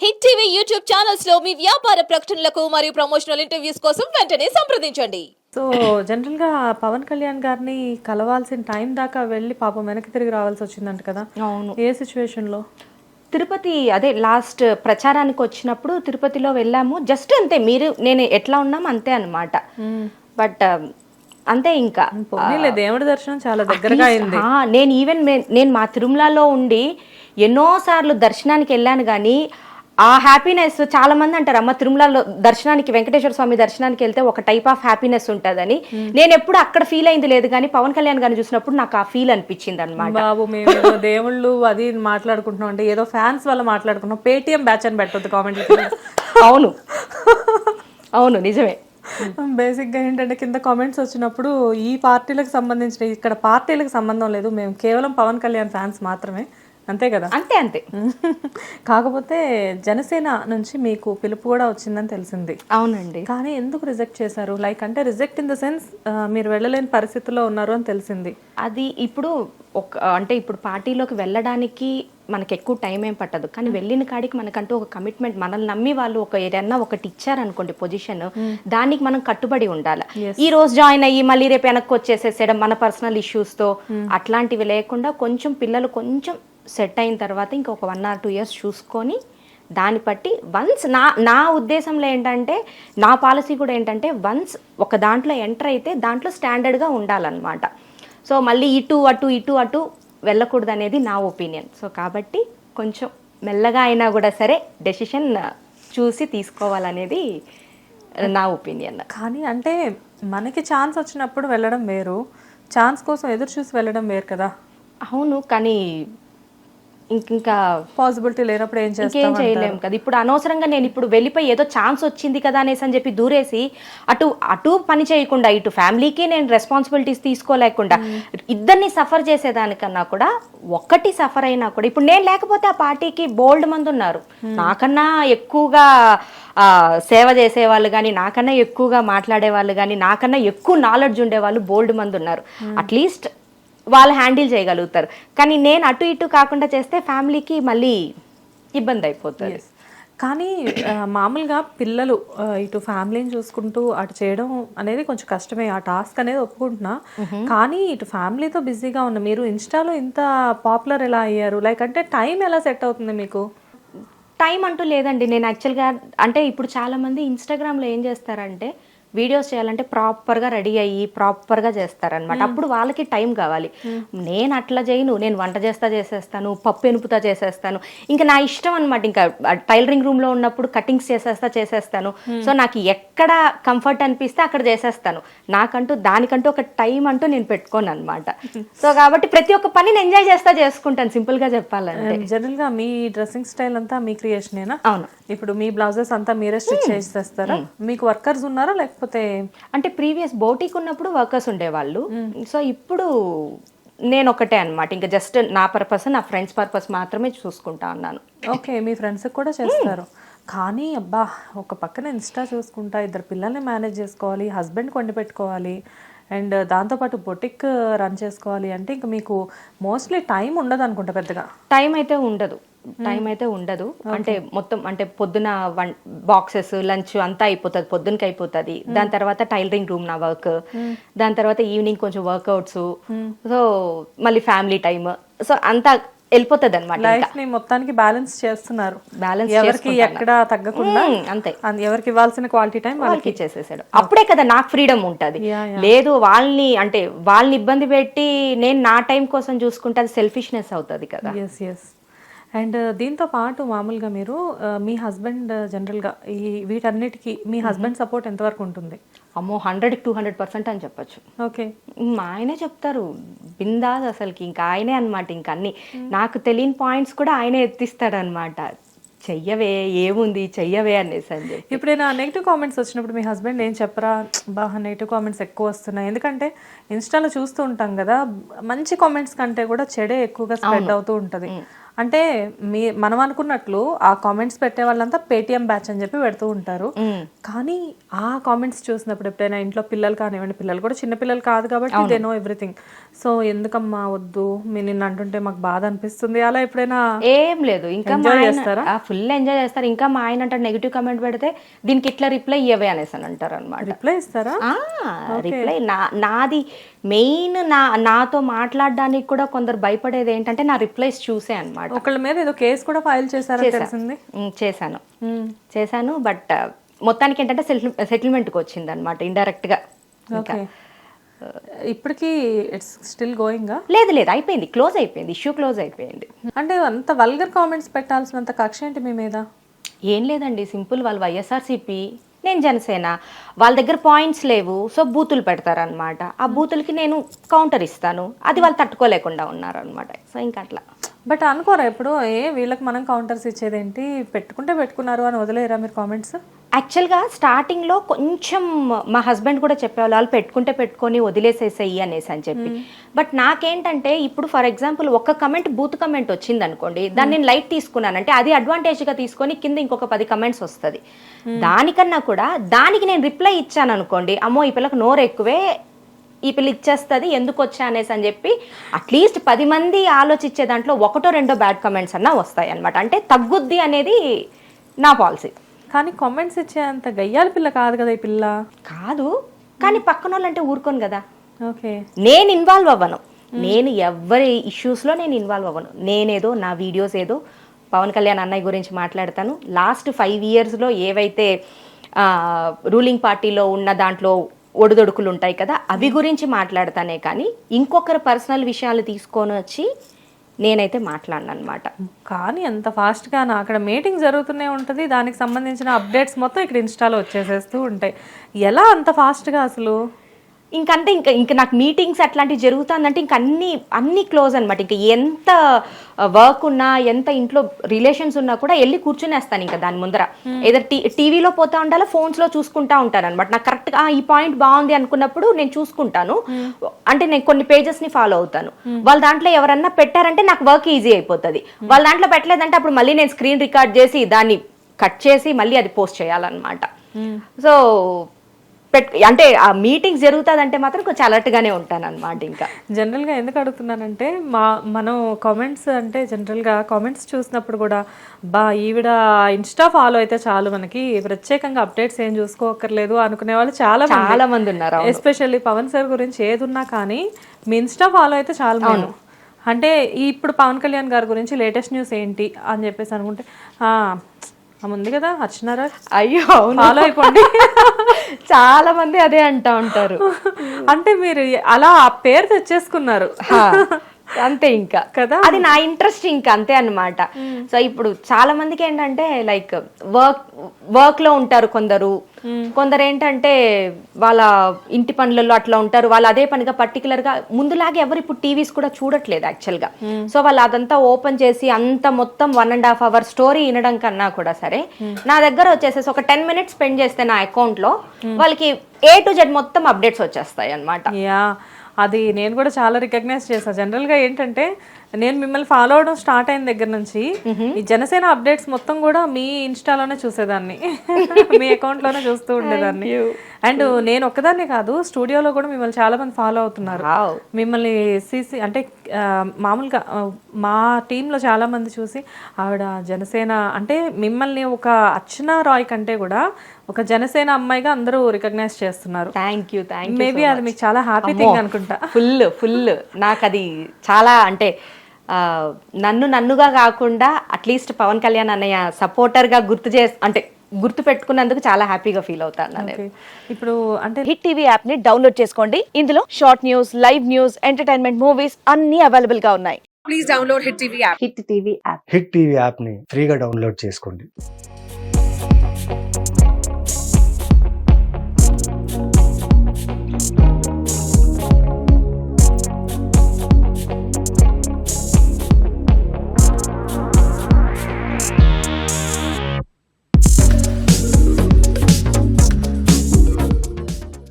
Hit TV YouTube ఛానల్స్లో మీ వ్యాపార ప్రకటనలకు మరియు ప్రమోషనల్ ఇంటర్వ్యూస్ కోసం వెంటనే సంప్రదించండి. సో జనరల్గా పవన్ కళ్యాణ్ గారిని కలవాల్సిన టైం దాకా వెళ్ళి పాపం వెనక్కి తిరిగి రావాల్సి వచ్చిందంట కదా. అవును. ఏ సిచ్యువేషన్లో? తిరుపతి అదే లాస్ట్ ప్రచారానికి వచ్చినప్పుడు తిరుపతిలో వెళ్ళాము. జస్ట్ అంతే మీరు నేను ఎట్లా ఉన్నాం అంతే అనమాట బట్ అంతే ఇంకా. పోనీలే దేవుడి దర్శనం చాలా దగ్గరగా అయింది. ఆ, నేను ఈవెన్ నేను మా తిరుమలలో ఉండి ఎన్నో సార్లు దర్శనానికి వెళ్ళాను కానీ ఆ హ్యాపీనెస్ చాలా మంది అంటారు అమ్మ తిరుమలలో దర్శనానికి వెంకటేశ్వర స్వామి దర్శనానికి వెళ్తే ఒక టైప్ ఆఫ్ హ్యాపీనెస్ ఉంటుందని. నేను ఎప్పుడు అక్కడ ఫీల్ అయింది లేదు కానీ పవన్ కళ్యాణ్ గారిని చూసినప్పుడు నాకు ఆ ఫీల్ అనిపించింది అనమాట బాబు మేము దేవుళ్ళు అది మాట్లాడుకుంటున్నాం అంటే ఏదో ఫ్యాన్స్ వల్ల మాట్లాడుకుంటున్నాం. పేటిఎం బ్యాచ్ అని పెట్టొద్దు కామెంట్ అవును. అవును నిజమే. బేసిక్గా ఏంటంటే కింద కామెంట్స్ వచ్చినప్పుడు ఈ పార్టీలకు సంబంధించిన ఇక్కడ పార్టీలకు సంబంధం లేదు. మేము కేవలం పవన్ కళ్యాణ్ ఫ్యాన్స్ మాత్రమే. అంతే కదా? అంతే అంతే. కాకపోతే జనసేన నుంచి మీకు పిలుపు కూడా వచ్చిందని తెలిసింది. అవునండి. కానీ ఎందుకు రిజెక్ట్ చేశారు? లైక్ అంటే రిజెక్ట్ ఇన్ ద సెన్స్ మీరు వెళ్ళలేని పరిస్థితిలో ఉన్నారు అని తెలిసింది. అది ఇప్పుడు ఒక అంటే ఇప్పుడు పార్టీలోకి వెళ్ళడానికి మనకి ఎక్కువ టైం ఏం పట్టదు. కానీ వెళ్ళిన కాడికి మనకంటూ ఒక కమిట్మెంట్ మనల్ని నమ్మి వాళ్ళు ఒక ఏదన్నా ఒకటి ఇచ్చారనుకోండి పొజిషన్ దానికి మనం కట్టుబడి ఉండాలి. ఈ రోజు జాయిన్ అయ్యి మళ్ళీ రేపు వెనక్కి వచ్చేసేసేయడం మన పర్సనల్తో అట్లాంటివి లేకుండా కొంచెం పిల్లలు కొంచెం సెట్ అయిన తర్వాత ఇంకా ఒక వన్ ఆర్ టూ ఇయర్స్ చూసుకొని దాన్ని బట్టి వన్స్ నా నా ఉద్దేశంలో ఏంటంటే నా పాలసీ కూడా ఏంటంటే వన్స్ ఒక దాంట్లో ఎంటర్ అయితే దాంట్లో స్టాండర్డ్గా ఉండాలన్నమాట. సో మళ్ళీ ఇటు అటు ఇటు అటు వెళ్ళకూడదు అనేది నా ఒపీనియన్ సో కాబట్టి కొంచెం మెల్లగా అయినా కూడా సరే డెసిషన్ చూసి తీసుకోవాలనేది నా ఒపీనియన్ కానీ అంటే మనకి ఛాన్స్ వచ్చినప్పుడు వెళ్ళడం వేరు. ఛాన్స్ కోసం ఎదురు చూసి వెళ్ళడం వేరు కదా. అవును కానీ ఇంక- పాసిబిలిటీ లేనప్పుడు ఏం ఇంకేం చేయలేము కదా. ఇప్పుడు అనవసరంగా నేను ఇప్పుడు వెళ్ళిపోయి ఏదో ఛాన్స్ వచ్చింది కదా అనేసి అని చెప్పి దూరేసి అటు అటు పని చేయకుండా ఇటు ఫ్యామిలీకి నేను రెస్పాన్సిబిలిటీస్ తీసుకోలేకుండా ఇద్దరిని సఫర్ చేసేదానికన్నా కూడా ఒక్కటి సఫర్ అయినా కూడా ఇప్పుడు నేను లేకపోతే ఆ పార్టీకి బోల్డ్ మంది ఉన్నారు. నాకన్నా ఎక్కువగా ఆ, సేవ చేసే వాళ్ళు కానీ నాకన్నా ఎక్కువగా మాట్లాడే వాళ్ళు కానీ నాకన్నా ఎక్కువ నాలెడ్జ్ ఉండే వాళ్ళు బోల్డ్ మంది ఉన్నారు. అట్లీస్ట్ వాళ్ళు హ్యాండిల్ చేయగలుగుతారు. కానీ నేను అటు ఇటు కాకుండా చేస్తే ఫ్యామిలీకి మళ్ళీ ఇబ్బంది అయిపోతుంది. కానీ మామూలుగా పిల్లలు ఇటు ఫ్యామిలీని చూసుకుంటూ అటు చేయడం అనేది కొంచెం కష్టమే. ఆ టాస్క్ అనేది ఒప్పుకుంటున్నా. కానీ ఇటు ఫ్యామిలీతో బిజీగా ఉన్న మీరు ఇన్స్టాలో ఇంత పాపులర్ ఎలా అయ్యారు? లైక్ అంటే టైం ఎలా సెట్ అవుతుంది మీకు? టైం అంటూ లేదండి. నేను యాక్చువల్గా అంటే ఇప్పుడు చాలా మంది ఇన్స్టాగ్రామ్లో ఏం చేస్తారంటే వీడియోస్ చేయాలంటే ప్రాపర్గా రెడీ అయ్యి ప్రాపర్గా చేస్తారనమాట అప్పుడు వాళ్ళకి టైం కావాలి. నేను అట్లా చేయను. నేను వంట చేస్తా చేసేస్తాను. పప్పు ఎనుపుతా చేసేస్తాను. ఇంకా నా ఇష్టం అనమాట ఇంకా టైలరింగ్ రూమ్లో ఉన్నప్పుడు కటింగ్స్ చేసేస్తా చేసేస్తాను. సో నాకు ఎక్కడ కంఫర్ట్ అనిపిస్తే అక్కడ చేసేస్తాను. నాకంటూ దానికంటూ ఒక టైం అంటూ నేను పెట్టుకోను అనమాట సో కాబట్టి ప్రతి ఒక్క పనిని ఎంజాయ్ చేస్తా చేసుకుంటాను. సింపుల్గా చెప్పాలంటే. జనరల్గా మీ డ్రెస్సింగ్ స్టైల్ అంతా మీ క్రియేషనేనా? అవును. ఇప్పుడు మీ బ్లౌజెస్ అంతా మీరే స్టిచ్ చేసేస్తారా? మీకు వర్కర్స్ ఉన్నారా? లేకపోతే అంటే ప్రీవియస్ బోటిక్ ఉన్నప్పుడు వర్కర్స్ ఉండేవాళ్ళు. సో ఇప్పుడు నేను ఒకటే అనమాట ఇంకా జస్ట్ నా పర్పస్ నా ఫ్రెండ్స్ పర్పస్ మాత్రమే చూసుకుంటా ఉన్నాను. ఓకే మీ ఫ్రెండ్స్ కూడా చేస్తారు. కానీ అబ్బా ఒక పక్కన ఇన్స్టా చూసుకుంటా ఇద్దరు పిల్లల్ని మేనేజ్ చేసుకోవాలి హస్బెండ్ కొండి పెట్టుకోవాలి అండ్ దాంతోపాటు బొటిక్ రన్ చేసుకోవాలి అంటే ఇంకా మీకు మోస్ట్లీ టైం ఉండదు అనుకుంటా పెద్దగా. టైం అయితే ఉండదు. టైం అయితే ఉండదు. అంటే మొత్తం అంటే పొద్దున వన్ బాక్సెస్ లంచ్ అంతా అయిపోతుంది పొద్దునకి అయిపోతుంది. దాని తర్వాత టైలరింగ్ రూమ్ నా వర్క్. దాని తర్వాత ఈవినింగ్ కొంచెం వర్కౌట్స్. సో మళ్ళీ ఫ్యామిలీ టైమ్. సో అంతా వెళ్ళిపోతుంది అనమాట లైఫ్ని మొత్తానికి బ్యాలెన్స్ చేస్తున్నారు. Balance ఎవరికి ఎక్కడ తగ్గకుండా అంతే. ఎవరికి ఇవ్వాల్సిన క్వాలిటీ టైం వాళ్ళకి వాళ్ళకి చేసేసాడు అప్పుడే కదా నాకు ఫ్రీడమ్ ఉంటది. లేదు వాళ్ళని అంటే వాళ్ళని ఇబ్బంది పెట్టి నేను నా టైం కోసం చూసుకుంటే అది సెల్ఫిష్నెస్ అవుతుంది కదా. ఎస్ ఎస్ అండ్ దీంతో పాటు మామూలుగా మీరు మీ హస్బెండ్ జనరల్గా ఈ వీటన్నిటికీ మీ హస్బెండ్ సపోర్ట్ ఎంతవరకు ఉంటుంది? అమ్మో హండ్రెడ్ టూ హండ్రెడ్ పర్సెంట్ అని చెప్పొచ్చు. ఓకే. మా ఆయనే చెప్తారు. బిందాస్ అసలుకి ఇంకా ఆయనే అనమాట ఇంకా అన్ని. నాకు తెలియని పాయింట్స్ కూడా ఆయనే ఎత్తిస్తాడు అనమాట చెయ్యవే ఏముంది చెయ్యవే అనేసి అని చెప్పి. ఎప్పుడైనా నెగిటివ్ కామెంట్స్ వచ్చినప్పుడు మీ హస్బెండ్ ఏం చెప్పరా? బాగా నెగిటివ్ కామెంట్స్ ఎక్కువ వస్తున్నాయి. ఎందుకంటే ఇన్స్టాలో చూస్తూ ఉంటాం కదా మంచి కామెంట్స్ కంటే కూడా చెడే ఎక్కువగా స్ప్రెడ్ అవుతూ ఉంటది. అంటే మీ మనం అనుకున్నట్లు ఆ కామెంట్స్ పెట్టే వాళ్ళంతా పేటిఎం బ్యాచ్ అని చెప్పి పెడుతూ ఉంటారు. కానీ ఆ కామెంట్స్ చూసినప్పుడు ఎప్పుడైనా ఇంట్లో పిల్లలు కానివ్వండి పిల్లలు కూడా చిన్న పిల్లలు కాదు కాబట్టి దే నో ఎవ్రీథింగ్ సో ఎందుకమ్మా వద్దు? మీ నిన్ను అంటుంటే మాకు బాధ అనిపిస్తుంది. అలా ఎప్పుడైనా ఏం లేదు. ఇంకా చేస్తారా? ఫుల్ ఎంజాయ్ చేస్తారు. ఇంకా మా ఆయన అంటారు నెగిటివ్ కమెంట్ పెడితే దీనికి ఇట్లా రిప్లై ఇవ్వే అనేసి అని అంటారు అనమాట రిప్లై ఇస్తారా? రిప్లై నా నాది మెయిన్ నా నాతో మాట్లాడడానికి కూడా కొందరు భయపడేది ఏంటంటే నా రిప్లైస్ చూసే అనమాట ఒకళ్ళ మీద ఏదో కేసు కూడా ఫైల్ చేశారని తెలిసింది. చేశాను. చేశాను బట్ మొత్తానికి ఏంటంటే సెటిల్మెంట్కి వచ్చింది అనమాట ఇండైరెక్ట్గా ఓకే. ఇప్పటికీ ఇట్స్ స్టిల్ గోయింగ్? లేదు లేదు అయిపోయింది క్లోజ్ అయిపోయింది ఇష్యూ క్లోజ్ అయిపోయింది. అంటే అంత వల్గర్ కామెంట్స్ పెట్టాల్సినంత కక్ష ఏంటి మీ మీద? ఏం లేదండి సింపుల్ వాళ్ళు వైఎస్ఆర్సీపీ నేను జనసేన వాళ్ళ దగ్గర పాయింట్స్ లేవు సో బూతులు పెడతారనమాట ఆ బూతులకి నేను కౌంటర్ ఇస్తాను అది వాళ్ళు తట్టుకోలేకుండా ఉన్నారనమాట సో ఇంకా అట్లా. బట్ అనుకోరా ఎప్పుడు ఏ వీళ్ళకి మనం కౌంటర్స్ ఇచ్చేదేంటి? పెట్టుకుంటే పెట్టుకున్నారు అని వదిలేరా మీరు కామెంట్స్ యాక్చువల్గా స్టార్టింగ్లో కొంచెం మా హస్బెండ్ కూడా చెప్పేవాళ్ళు వాళ్ళు పెట్టుకుంటే పెట్టుకొని వదిలేసేసేయి అనేసి అని చెప్పి. బట్ నాకేంటంటే ఇప్పుడు ఫర్ ఎగ్జాంపుల్ ఒక కమెంట్ బూత్ కమెంట్ వచ్చింది అనుకోండి దాన్ని నేను లైట్ తీసుకున్నానంటే అది అడ్వాంటేజ్గా తీసుకొని కింద ఇంకొక పది కమెంట్స్ వస్తుంది. దానికన్నా కూడా దానికి నేను రిప్లై ఇచ్చాను అనుకోండి అమ్మో ఈ పిల్లకి నోరు ఎక్కువే ఈ పిల్ల ఇచ్చేస్తుంది ఎందుకు వచ్చా అనేసి అని చెప్పి అట్లీస్ట్ పది మంది ఆలోచించే దాంట్లో ఒకటో రెండో బ్యాడ్ కమెంట్స్ అన్నా వస్తాయి అనమాట అంటే తగ్గుద్ది అనేది నా పాలసీ. కానీ కామెంట్స్ ఇచ్చే అంత గయ్యాల పిల్ల కాదు కదా ఈ పిల్ల? కాదు కానీ పక్కన వాళ్ళంటే ఊరుకోను కదా. ఓకే. నేను ఇన్వాల్వ్ అవ్వను. నేను ఎవరి ఇష్యూస్లో నేను ఇన్వాల్వ్ అవ్వను. నేనేదో నా వీడియోస్ ఏదో పవన్ కళ్యాణ్ అన్నయ్య గురించి మాట్లాడతాను. లాస్ట్ ఫైవ్ ఇయర్స్లో ఏవైతే రూలింగ్ పార్టీలో ఉన్న దాంట్లో ఒడిదొడుకులు ఉంటాయి కదా అవి గురించి మాట్లాడతానే కానీ ఇంకొకరి పర్సనల్ విషయాలు తీసుకొని వచ్చి నేనైతే మాట్లాడను అనమాట కానీ అంత ఫాస్ట్గా అక్కడ మీటింగ్ జరుగుతూనే ఉంటుంది దానికి సంబంధించిన అప్డేట్స్ మొత్తం ఇక్కడ ఇన్స్టాలో వచ్చేసేస్తూ ఉంటాయి. ఎలా అంత ఫాస్ట్గా అసలు? ఇంకంటే ఇంకా ఇంకా నాకు మీటింగ్స్ అట్లాంటివి జరుగుతుందంటే ఇంక అన్ని అన్ని క్లోజ్ అనమాట ఇంకా ఎంత వర్క్ ఉన్నా ఎంత ఇంట్లో రిలేషన్స్ ఉన్నా కూడా వెళ్ళి కూర్చునేస్తాను ఇంకా దాని ముందర. ఏదో టీవీలో పోతా ఉండాలా ఫోన్స్లో చూసుకుంటా ఉంటాను అనమాట నాకు కరెక్ట్గా ఈ పాయింట్ బాగుంది అనుకున్నప్పుడు నేను చూసుకుంటాను. అంటే నేను కొన్ని పేజెస్ని ఫాలో అవుతాను. వాళ్ళ దాంట్లో ఎవరన్నా పెట్టారంటే నాకు వర్క్ ఈజీ అయిపోతుంది. వాళ్ళ దాంట్లో పెట్టలేదంటే అప్పుడు మళ్ళీ నేను స్క్రీన్ రికార్డ్ చేసి దాన్ని కట్ చేసి మళ్ళీ అది పోస్ట్ చేయాలన్నమాట. సో అంటే ఆ మీటింగ్ జరుగుతుందంటే మాత్రం కొంచెం అలర్ట్ గానే ఉంటాను అనమాట ఇంకా. జనరల్గా ఎందుకు అడుగుతున్నానంటే మా మనం కామెంట్స్ అంటే జనరల్గా కామెంట్స్ చూసినప్పుడు కూడా బా ఈవిడ ఇన్స్టా ఫాలో అయితే చాలు మనకి ప్రత్యేకంగా అప్డేట్స్ ఏం చూసుకోకర్లేదు అనుకునే వాళ్ళు చాలా చాలా మంది ఉన్నారు. ఎస్పెషల్లీ పవన్ సార్ గురించి ఏది ఉన్నా కానీ మీ ఇన్స్టా ఫాలో అయితే చాలు అవును. అంటే ఈ ఇప్పుడు పవన్ కళ్యాణ్ గారి గురించి లేటెస్ట్ న్యూస్ ఏంటి అని చెప్పేసి అనుకుంటే ఆ, ఉంది కదా అర్చనారా అయ్యో ఫాలో అయిపోండి. చాలా మంది అదే అంటా ఉంటారు. అంటే మీరు అలా ఆ పేరు తెచ్చేసుకున్నారు. అంతే ఇంకా. కదా? అది నా ఇంట్రెస్ట్ ఇంకా అంతే అన్నమాట. సో ఇప్పుడు చాలా మందికి ఏంటంటే లైక్ వర్క్ వర్క్లో ఉంటారు కొందరు. కొందరు ఏంటంటే వాళ్ళ ఇంటి పనులలో అట్లా ఉంటారు. వాళ్ళు అదే పనిగా పర్టికులర్గా ముందులాగే ఎవరు ఇప్పుడు టీవీస్ కూడా చూడట్లేదు యాక్చువల్గా సో వాళ్ళు అదంతా ఓపెన్ చేసి అంత మొత్తం one and half hour story వినడం కన్నా కూడా సరే నా దగ్గర వచ్చేసేసి ఒక టెన్ మినిట్స్ స్పెండ్ చేస్తే నా అకౌంట్లో వాళ్ళకి ఏ టు జెడ్ మొత్తం అప్డేట్స్ వచ్చేస్తాయి అన్నమాట యా. అది నేను కూడా చాలా రికగ్నైజ్ చేశాను జనరల్గా ఏంటంటే నేను మిమ్మల్ని ఫాలో అవడం స్టార్ట్ అయిన దగ్గర నుంచి ఈ జనసేన అప్డేట్స్ మొత్తం కూడా మీ ఇన్స్టాలోనే చూసేదాన్ని. మీ అకౌంట్లోనే చూస్తూ ఉండేదాన్ని. అండ్ నేను ఒక్కదాన్నే కాదు స్టూడియోలో కూడా మిమ్మల్ని చాలా మంది ఫాలో అవుతున్నారు. మిమ్మల్ని సీసీ అంటే మామూలుగా మా టీంలో చాలా మంది చూసి ఆవిడ జనసేన అంటే మిమ్మల్ని ఒక అర్చన రాయ్ కంటే కూడా ఒక జనసేన అమ్మాయిగా అందరూ రికగ్నైజ్ చేస్తున్నారు. Thank you thank you maybe అది మీకు చాలా హ్యాపీ థింగ్ అనుకుంటా. ఫుల్ ఫుల్ నాకు అది చాలా అంటే నన్ను నన్నుగా కాకుండా అట్లీస్ట్ పవన్ కళ్యాణ్ అన్నయ్య సపోర్టర్గా గుర్తు చే అంటే గుర్తు పెట్టుకున్నందుకు చాలా హ్యాపీగా ఫీల్ అవుతాను నేను. ఇప్పుడు అంటే హిట్ టీవీ యాప్ని డౌన్లోడ్ చేసుకోండి. ఇందులో short news live news entertainment movies అన్ని అవైలబుల్గా ఉన్నాయి హిట్ టీవీ యాప్ని ఫ్రీగా డౌన్లోడ్ చేసుకోండి.